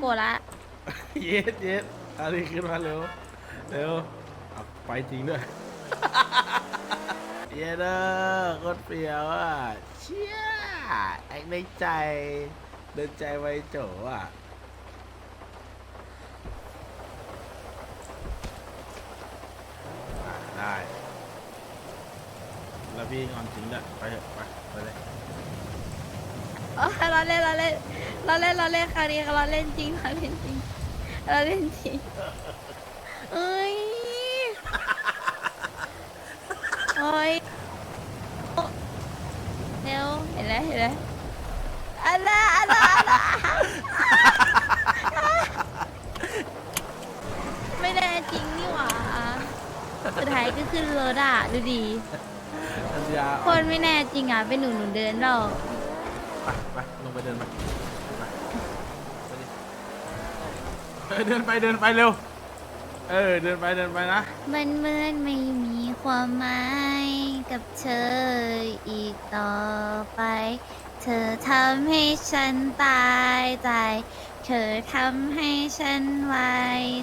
โกรธละ เย็ดเย็ดเอะไรขึ้นมาเร็วเร็วเอาไปจริงด้วย เย็ดเด้อโคตรเปรียวอะเชี่ยแอกในใจเดินใจไวโจอะอะได้ แล้วพี่งอนจริงด้วยไปเถอะไปไปเลยเออเราเล่นเราเล่น เราเล่นเราเล่นคราวนี้เราเล่นจริงเราเล่นจริงเราเล่นจริงเอ้ยโอ้ยเร็วเห็นแล้วเห็นแล้วอะไรอะไรอะไรไม่ได้จริงนี่หว่าสุดท้ายก็ขึ้นรถอะดูดีอัญญาคนไม่แน่จริงอะเป็นหนูหนูเดินเราไปไปลงไปเดินไปไปไปดิ เออเดินไปเดินไปเร็ว เออเดินไปเดินไปนะ มันเหมือนไม่มีความหมายกับเธออีกต่อไป เธอทำให้ฉันตายใจ เธอทำให้ฉันไว้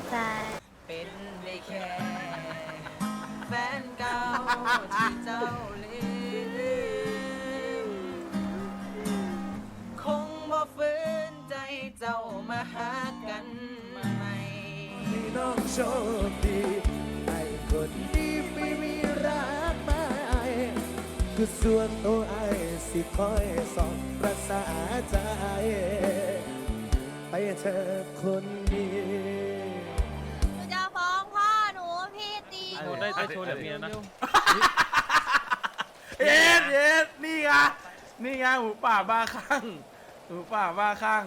ใจ เป็นได้แค่แฟนเก่าที่เจ้าลืม น้องโชคดีไอ้คนดีไม่มีรักมาคือส่วนตัวไอ้สิคอยส่องรักษาใจ ไปเธอคนดีหนูจะฟ้องพ่อหนูพี่ตีหนูได้ได้โชว์แบบนี้นะเย็ดเย็ดนี่ไงนี่ไงหมูป่าบ้าคลั่งหมูป่าบ้าคลั่ง